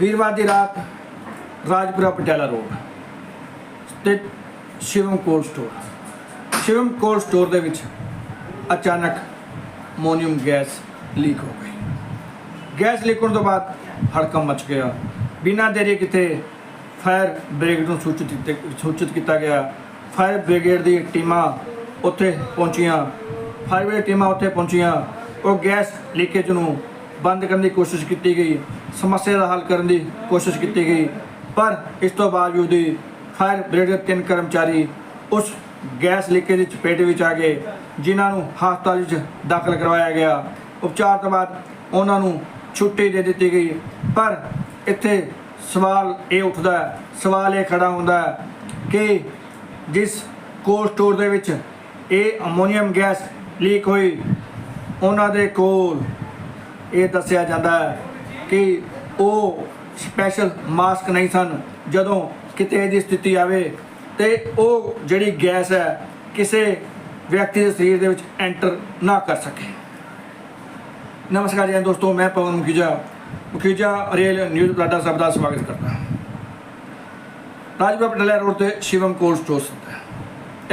ਵੀਰਵਾਰ ਦੀ ਰਾਤ ਰਾਜਪੁਰਾ ਪਟਿਆਲਾ ਰੋਡ ਸਥਿਤ Shivam cold store. Shivam cold store ਦੇ ਵਿੱਚ ਅਚਾਨਕ ਮੋਨੀਅਮ ਗੈਸ ਲੀਕ ਹੋ ਗਈ। ਗੈਸ ਲੀਕ ਹੋਣ ਤੋਂ ਬਾਅਦ ਹੜਕਮ ਮਚ ਗਿਆ। ਬਿਨਾਂ ਦੇਰੀ ਕਿਤੇ ਫਾਇਰ ਬ੍ਰਿਗੇਡ ਨੂੰ ਸੂਚਿਤ ਕੀਤੇ- ਸੂਚਿਤ ਕੀਤਾ ਗਿਆ। ਫਾਇਰ ਬ੍ਰਿਗੇਡ ਦੀ ਟੀਮਾਂ ਉੱਥੇ ਪਹੁੰਚੀਆਂ। ਫਾਇਰ ਬ੍ਰਿਗੇਡ ਟੀਮਾਂ ਉੱਥੇ ਪਹੁੰਚੀਆਂ। ਉਹ ਗੈਸ ਲੀਕੇਜ ਨੂੰ ਬੰਦ ਕਰਨ ਦੀ ਕੋਸ਼ਿਸ਼ ਕੀਤੀ ਗਈ, ਸਮੱਸਿਆ ਦਾ ਹੱਲ ਕਰਨ ਦੀ ਕੋਸ਼ਿਸ਼ ਕੀਤੀ ਗਈ, ਪਰ ਇਸ ਤੋਂ ਬਾਵਜੂਦ ਵੀ ਫਾਇਰ ਬ੍ਰਿਗੇਡ ਦੇ ਤਿੰਨ ਕਰਮਚਾਰੀ ਉਸ ਗੈਸ ਲੀਕੇਜ ਦੀ ਚਪੇਟ ਵਿੱਚ ਆ ਗਏ, ਜਿਨ੍ਹਾਂ ਨੂੰ ਹਸਪਤਾਲ ਵਿੱਚ ਦਾਖਲ ਕਰਵਾਇਆ ਗਿਆ। ਉਪਚਾਰ ਤੋਂ ਬਾਅਦ ਉਹਨਾਂ ਨੂੰ ਛੁੱਟੀ ਦੇ ਦਿੱਤੀ ਗਈ, ਪਰ ਇੱਥੇ ਸਵਾਲ ਇਹ ਉੱਠਦਾ ਸਵਾਲ ਇਹ ਖੜਾ ਹੁੰਦਾ ਕਿ ਜਿਸ ਕੋਲਡ ਸਟੋਰ ਦੇ ਵਿੱਚ ਇਹ ਅਮੋਨੀਅਮ ਗੈਸ ਲੀਕ ਹੋਈ, ਉਹਨਾਂ ਦੇ ਕੋਲ ਇਹ ਦੱਸਿਆ ਜਾਂਦਾ ਹੈ ਕਿ ਉਹ ਸਪੈਸ਼ਲ ਮਾਸਕ ਨਹੀਂ ਸਨ, ਜਦੋਂ ਕਿਤੇ ਇਹਦੀ ਸਥਿਤੀ ਆਵੇ ਤੇ ਉਹ ਜਿਹੜੀ ਗੈਸ ਹੈ ਕਿਸੇ ਵਿਅਕਤੀ ਦੇ ਸਰੀਰ ਦੇ ਵਿੱਚ ਐਂਟਰ ਨਾ ਕਰ ਸਕੇ। ਨਮਸਕਾਰ ਜੀ ਦੋਸਤੋ, ਮੈਂ ਪਵਨ ਮੁਖੀਜਾ ਮੁਖੀਜਾ ਰੇਲ ਨਿਊਜ਼ ਤੁਹਾਡਾ ਸਭ ਦਾ ਸਵਾਗਤ ਕਰਦਾ ਹਾਂ। ਰਾਜਪੁਰਾ ਪਟਿਆਲਾ ਰੋਡ ਤੇ ਸ਼ਿਵਮ ਕੋਲਡ ਸਟੋਰ ਸਥਿਤ ਹੈ।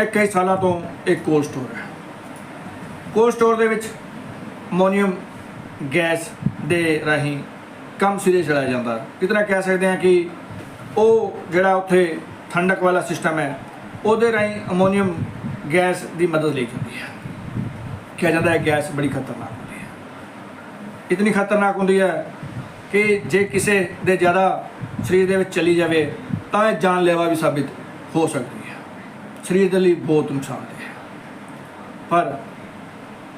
ਇਹ ਕਈ ਸਾਲਾਂ ਤੋਂ ਇੱਕ ਕੋਲਡ ਸਟੋਰ ਹੈ। ਕੋਲਡ ਸਟੋਰ ਦੇ ਵਿੱਚ ਮੋਨੀਅਮ ਗੈਸ ਦੇ ਰਾਹੀਂ ਕੰਮ ਸਿਰੇ ਚਲਾਇਆ ਜਾਂਦਾ। ਕਿਤਨਾ ਕਹਿ ਸਕਦੇ ਹਾਂ ਕਿ ਉਹ ਜਿਹੜਾ ਉੱਥੇ ਠੰਡਕ ਵਾਲਾ ਸਿਸਟਮ ਹੈ, ਉਹਦੇ ਰਾਹੀਂ ਅਮੋਨੀਅਮ ਗੈਸ ਦੀ ਮਦਦ ਲਈ ਜਾਂਦੀ ਹੈ। ਕਿਹਾ ਜਾਂਦਾ ਹੈ ਗੈਸ ਬੜੀ ਖਤਰਨਾਕ ਹੁੰਦੀ ਹੈ। ਇਤਨੀ ਖਤਰਨਾਕ ਹੁੰਦੀ ਹੈ ਕਿ ਜੇ ਕਿਸੇ ਦੇ ਜ਼ਿਆਦਾ ਸਰੀਰ ਦੇ ਵਿੱਚ ਚਲੀ ਜਾਵੇ, ਤਾਂ ਇਹ ਜਾਨਲੇਵਾ ਵੀ ਸਾਬਿਤ ਹੋ ਸਕਦੀ ਹੈ। ਸਰੀਰ ਦੇ ਲਈ ਬਹੁਤ ਨੁਕਸਾਨਦੇਹ ਹੈ। ਪਰ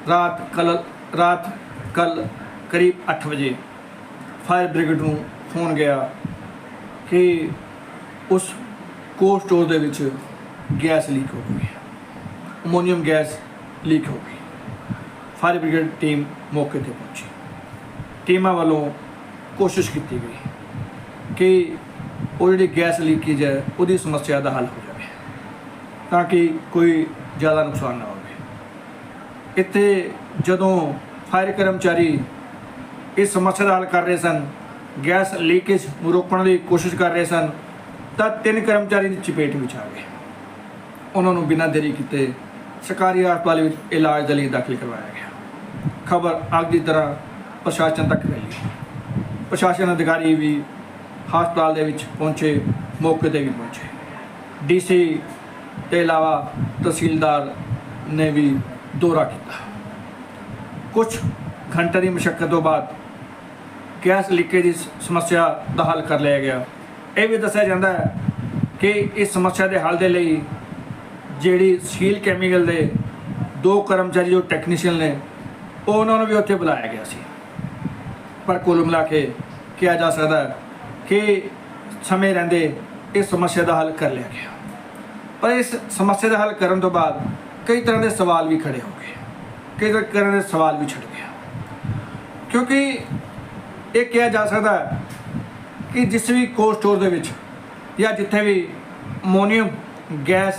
ਰਾਤ ਕਲ ਰਾਤ ਕੱਲ ਕਰੀਬ 8 ਵਜੇ ਫਾਇਰ ਬ੍ਰਿਗੇਡ ਨੂੰ ਫੋਨ ਗਿਆ ਕਿ ਉਸ ਕੋਲਡ ਸਟੋਰ ਦੇ ਵਿੱਚ ਗੈਸ ਲੀਕ ਹੋ ਗਈ ਅਮੋਨੀਅਮ ਗੈਸ ਲੀਕ ਹੋ ਗਈ। ਫਾਇਰ ਬ੍ਰਿਗੇਡ ਟੀਮ ਮੌਕੇ ਤੇ ਪਹੁੰਚੀ। ਟੀਮਾਂ ਵੱਲੋਂ ਕੋਸ਼ਿਸ਼ ਕੀਤੀ ਗਈ ਕਿ ਉਹ ਜਿਹੜੀ ਗੈਸ ਲੀਕੇਜ ਹੈ, ਉਹਦੀ ਸਮੱਸਿਆ ਦਾ ਹੱਲ ਹੋ ਜਾਵੇ ਤਾਂ ਕਿ ਕੋਈ ਜ਼ਿਆਦਾ ਨੁਕਸਾਨ ਨਾ ਹੋਵੇ। ਇੱਥੇ ਜਦੋਂ ਫਾਇਰ ਕਰਮਚਾਰੀ ਇਸ ਸਮੱਸਿਆ ਦਾ ਹੱਲ ਕਰ ਰਹੇ ਸਨ। ਗੈਸ ਲੀਕੇਜ ਨੂੰ ਰੋਕਣ ਦੀ ਕੋਸ਼ਿਸ਼ ਕਰ ਰਹੇ ਸਨ। ਤਾਂ ਤਿੰਨ ਕਰਮਚਾਰੀ ਦੀ ਚਪੇਟ ਵਿੱਚ ਆ ਗਏ। ਉਹਨਾਂ ਨੂੰ ਬਿਨਾਂ ਦੇਰੀ ਕੀਤੇ ਸਰਕਾਰੀ ਹਸਪਤਾਲ ਵਿੱਚ ਇਲਾਜ ਦੇ ਲਈ ਦਾਖਲ ਕਰਵਾਇਆ ਗਿਆ। ਖਬਰ ਅੱਗ ਦੀ ਤਰ੍ਹਾਂ ਪ੍ਰਸ਼ਾਸਨ ਤੱਕ ਫੈਲੀ ਪ੍ਰਸ਼ਾਸਨ ਅਧਿਕਾਰੀ ਵੀ ਹਸਪਤਾਲ ਦੇ ਵਿੱਚ ਪਹੁੰਚੇ, ਮੌਕੇ ਤੇ ਵੀ ਪਹੁੰਚੇ। ਡੀਸੀ ਤੇ ਇਲਾਵਾ ਤਹਿਸੀਲਦਾਰ ਨੇ ਵੀ ਦੌਰਾ ਕੀਤਾ। ਕੁਝ ਘੰਟੇ ਦੀ ਮੁਸ਼ਕਲ ਤੋਂ ਬਾਅਦ ਗੈਸ ਲੀਕੇਜ ਦੀ ਸਮੱਸਿਆ ਦਾ ਹੱਲ ਕਰ ਲਿਆ ਗਿਆ। ਇਹ ਵੀ ਦੱਸਿਆ ਜਾਂਦਾ ਹੈ ਕਿ ਇਸ ਸਮੱਸਿਆ ਦੇ ਹੱਲ ਦੇ ਲਈ ਜਿਹੜੀ ਸੀਲ ਕੈਮੀਕਲ ਦੇ ਦੋ ਕਰਮਚਾਰੀ, ਜੋ ਟੈਕਨੀਸ਼ੀਅਨ ਨੇ, ਉਹ ਉਹਨਾਂ ਨੂੰ ਵੀ ਉੱਥੇ ਬੁਲਾਇਆ ਗਿਆ ਸੀ। ਪਰ ਕੁੱਲ ਮਿਲਾ ਕੇ ਕਿਹਾ ਜਾ ਸਕਦਾ ਕਿ ਸਮੇਂ ਰਹਿੰਦੇ ਇਸ ਸਮੱਸਿਆ ਦਾ ਹੱਲ ਕਰ ਲਿਆ ਗਿਆ। ਪਰ ਇਸ ਸਮੱਸਿਆ ਦਾ ਹੱਲ ਕਰਨ ਤੋਂ ਬਾਅਦ ਕਈ ਤਰ੍ਹਾਂ ਦੇ ਸਵਾਲ ਵੀ ਖੜੇ ਹੋ ਗਏ। ਕਈ ਤਰ੍ਹਾਂ ਦੇ ਸਵਾਲ ਵੀ ਛੱਡ ਗਿਆ। ਕਿਉਂਕਿ ਇਹ ਕਿਹਾ ਜਾ ਸਕਦਾ ਹੈ ਕਿ ਜਿਸ ਵੀ ਕੋਲਡ ਸਟੋਰ ਦੇ ਵਿੱਚ ਜਾਂ ਜਿੱਥੇ ਵੀ ਅਮੋਨੀਅਮ ਗੈਸ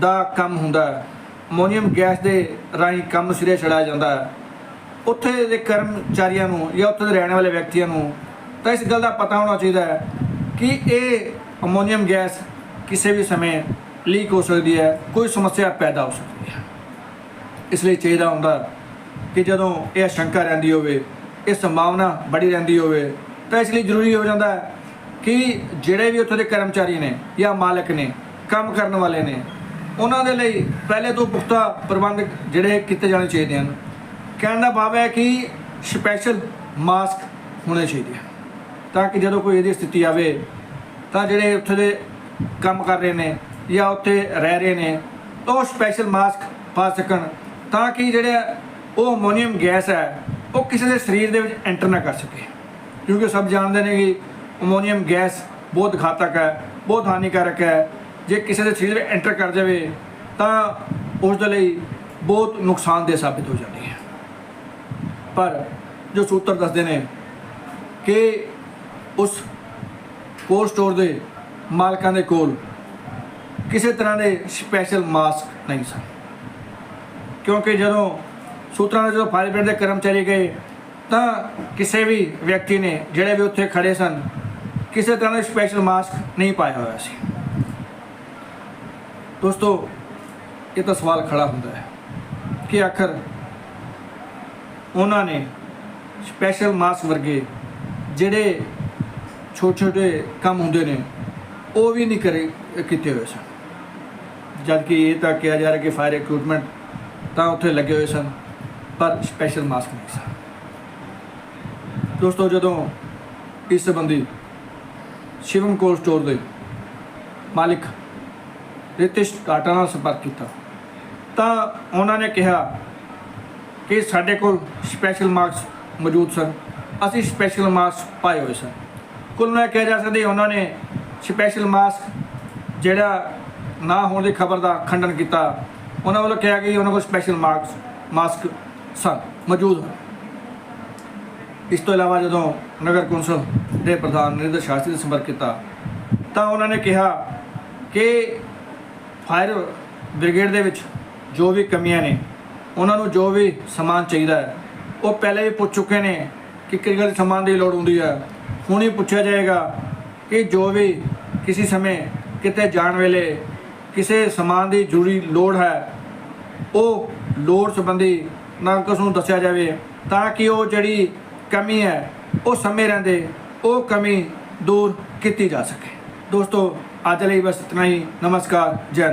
ਦਾ ਕੰਮ ਹੁੰਦਾ ਹੈ ਅਮੋਨੀਅਮ ਗੈਸ ਦੇ ਰਾਹੀਂ ਕੰਮ ਸਿਰੇ ਚੜਾਇਆ ਜਾਂਦਾ ਹੈ, ਉੱਥੇ ਦੇ ਕਰਮਚਾਰੀਆਂ ਨੂੰ ਜਾਂ ਉੱਥੇ ਦੇ ਰਹਿਣ ਵਾਲੇ ਵਿਅਕਤੀਆਂ ਨੂੰ ਤਾਂ ਇਸ ਗੱਲ ਦਾ ਪਤਾ ਹੋਣਾ ਚਾਹੀਦਾ ਹੈ ਕਿ ਇਹ ਅਮੋਨੀਅਮ ਗੈਸ ਕਿਸੇ ਵੀ ਸਮੇਂ ਲੀਕ ਹੋ ਸਕਦੀ ਹੈ, ਕੋਈ ਸਮੱਸਿਆ ਪੈਦਾ ਹੋ ਸਕਦੀ ਹੈ। ਇਸ ਲਈ ਚਾਹੀਦਾ ਹੁੰਦਾ ਕਿ ਜਦੋਂ ਇਹ ਸ਼ੰਕਾ ਰਹਿੰਦੀ ਹੋਵੇ, ਇਹ ਸੰਭਾਵਨਾ ਬੜੀ ਰਹਿੰਦੀ ਹੋਵੇ, ਤਾਂ ਇਸ ਲਈ ਜ਼ਰੂਰੀ ਹੋ ਜਾਂਦਾ ਹੈ ਕਿ ਜਿਹੜੇ ਵੀ ਉੱਥੇ ਦੇ ਕਰਮਚਾਰੀ ਨੇ ਜਾਂ ਮਾਲਕ ਨੇ, ਕੰਮ ਕਰਨ ਵਾਲੇ ਨੇ, ਉਹਨਾਂ ਦੇ ਲਈ ਪਹਿਲੇ ਤੋਂ ਪੁਖਤਾ ਪ੍ਰਬੰਧ ਜਿਹੜੇ ਕੀਤੇ ਜਾਣੇ ਚਾਹੀਦੇ ਹਨ। ਕਹਿਣ ਦਾ ਭਾਵ ਹੈ ਕਿ ਸਪੈਸ਼ਲ ਮਾਸਕ ਹੋਣੇ ਚਾਹੀਦੇ ਹਨ, ਤਾਂ ਕਿ ਜਦੋਂ ਕੋਈ ਇਹਦੀ ਸਥਿਤੀ ਆਵੇ, ਤਾਂ ਜਿਹੜੇ ਉੱਥੇ ਦੇ ਕੰਮ ਕਰ ਰਹੇ ਨੇ ਜਾਂ ਉੱਥੇ ਰਹਿ ਰਹੇ ਨੇ ਤਾਂ ਉਹ ਸਪੈਸ਼ਲ ਮਾਸਕ ਪਾ ਸਕਣ। ਤਾਂ ਕਿ ਜਿਹੜਾ ਉਹ ਅਮੋਨੀਅਮ ਗੈਸ ਹੈ, ਉਹ ਕਿਸੇ ਦੇ ਸਰੀਰ ਦੇ ਵਿੱਚ ਐਂਟਰ ਨਾ ਕਰ ਸਕੇ। ਕਿਉਂਕਿ ਸਭ ਜਾਣਦੇ ਨੇ ਕਿ ਅਮੋਨੀਅਮ ਗੈਸ ਬਹੁਤ ਘਾਤਕ ਹੈ, ਬਹੁਤ ਹਾਨੀਕਾਰਕ ਹੈ। ਜੇ ਕਿਸੇ ਦੇ ਸਰੀਰ ਵਿੱਚ ਐਂਟਰ ਕਰ ਜਾਵੇ, ਤਾਂ ਉਸ ਦੇ ਲਈ ਬਹੁਤ ਨੁਕਸਾਨਦੇਹ ਸਾਬਿਤ ਹੋ ਜਾਂਦੀ ਹੈ। ਪਰ ਜੋ ਸੂਤਰ ਦੱਸਦੇ ਨੇ ਕਿ ਉਸ ਕੋਲਡ ਸਟੋਰ ਦੇ ਮਾਲਕਾਂ ਦੇ ਕੋਲ ਕਿਸੇ ਤਰ੍ਹਾਂ ਦੇ ਸਪੈਸ਼ਲ ਮਾਸਕ ਨਹੀਂ ਸਨ। ਕਿਉਂਕਿ ਜਦੋਂ ਸੂਤਰਾਂ ਦੇ ਜਦੋਂ ਫਾਇਰ ਬ੍ਰਿਗੇਡ ਦੇ ਕਰਮਚਾਰੀ ਗਏ, ਤਾਂ ਕਿਸੇ ਵੀ ਵਿਅਕਤੀ ਨੇ, ਜਿਹੜੇ ਵੀ ਉੱਥੇ ਖੜੇ ਸਨ, ਕਿਸੇ ਤਰ੍ਹਾਂ ਦਾ ਸਪੈਸ਼ਲ ਮਾਸਕ ਨਹੀਂ ਪਾਇਆ ਹੋਇਆ ਸੀ। ਦੋਸਤੋ, ਇਹ ਤਾਂ ਸਵਾਲ ਖੜਾ ਹੁੰਦਾ ਹੈ ਕਿ ਆਖਰ ਉਹਨਾਂ ਨੇ ਸਪੈਸ਼ਲ ਮਾਸਕ ਵਰਗੇ ਜਿਹੜੇ ਛੋਟੇ ਛੋਟੇ ਕੰਮ ਹੁੰਦੇ ਨੇ, ਉਹ ਵੀ ਨਹੀਂ ਕਰੇ, ਕੀਤੇ ਹੋਏ ਸਨ। ਜਦ ਕਿ ਇਹ ਤਾਂ ਕਿਹਾ ਜਾ ਰਿਹਾ ਕਿ ਫਾਇਰ ਇਕਵਿਪਮੈਂਟ ਤਾਂ ਉੱਥੇ ਲੱਗੇ ਹੋਏ ਸਨ, ਪਰ ਸਪੈਸ਼ਲ ਮਾਸਕ ਨਹੀਂ ਸਨ ਦੋਸਤੋ, ਜਦੋਂ ਇਸ ਸੰਬੰਧੀ ਸ਼ਿਵਮ ਕੋਲ ਸਟੋਰ ਦੇ ਮਾਲਿਕ ਰਿਤਿਸ਼ ਕਾਟਾ ਨਾਲ ਸੰਪਰਕ ਕੀਤਾ, ਤਾਂ ਉਹਨਾਂ ਨੇ ਕਿਹਾ ਕਿ ਸਾਡੇ ਕੋਲ ਸਪੈਸ਼ਲ ਮਾਸਕ ਮੌਜੂਦ ਸਨ। ਅਸੀਂ ਸਪੈਸ਼ਲ ਮਾਸਕ ਪਾਏ ਹੋਏ ਸਨ। ਕੁੱਲ ਮਿਲਾ ਕੇ ਕਿਹਾ ਜਾ ਸਕਦਾ ਉਹਨਾਂ ਨੇ ਸਪੈਸ਼ਲ ਮਾਸਕ ਜਿਹੜਾ ਨਾ ਹੋਣ ਦੀ ਖਬਰ ਦਾ ਖੰਡਨ ਕੀਤਾ ਉਹਨਾਂ ਵੱਲੋਂ ਕਿਹਾ ਕਿ ਉਹਨਾਂ ਕੋਲ ਸਪੈਸ਼ਲ ਮਾਸਕ ਮਾਸਕ ਸਨ, ਮੌਜੂਦ ਹਨ। ਇਸ ਤੋਂ ਇਲਾਵਾ ਜਦੋਂ ਨਗਰ ਕੌਂਸਲ ਦੇ ਪ੍ਰਧਾਨ ਨਰਿੰਦਰ ਸ਼ਾਸਤਰੀ ਨੇ ਸੰਪਰਕ ਕੀਤਾ, ਤਾਂ ਉਹਨਾਂ ਨੇ ਕਿਹਾ ਕਿ ਫਾਇਰ ਬ੍ਰਿਗੇਡ ਦੇ ਵਿੱਚ ਜੋ ਵੀ ਕਮੀਆਂ ਨੇ, ਉਹਨਾਂ ਨੂੰ ਜੋ ਵੀ ਸਮਾਨ ਚਾਹੀਦਾ ਹੈ, ਉਹ ਪਹਿਲੇ ਵੀ ਪੁੱਛ ਚੁੱਕੇ ਨੇ ਕਿ ਕਿਹੜੇ ਸਮਾਨ ਦੀ ਲੋੜ ਹੁੰਦੀ ਹੈ। ਹੁਣ ਹੀ ਪੁੱਛਿਆ ਜਾਏਗਾ ਕਿ ਜੋ ਵੀ ਕਿਸੇ ਸਮੇਂ ਕਿਤੇ ਜਾਣ ਵੇਲੇ ਕਿਸੇ ਸਮਾਨ ਦੀ ਜ਼ਰੂਰੀ ਲੋੜ ਹੈ ਉਹ ਲੋੜ ਸੰਬੰਧੀ ਨਾਗਰਿਕ ਨੂੰ ਦੱਸਿਆ ਜਾਵੇ, ਤਾਂ ਕਿ ਉਹ ਜਿਹੜੀ ਕਮੀ ਹੈ, ਉਹ ਸਮੇਂ ਰਹਿੰਦੇ, ਉਹ ਕਮੀ ਦੂਰ ਕੀਤੀ ਜਾ ਸਕੇ। ਦੋਸਤੋ, ਅੱਜ ਲਈ ਬਸ ਇਤਨਾ ਹੀ। ਨਮਸਕਾਰ, ਜੈ ਹਿੰਦ।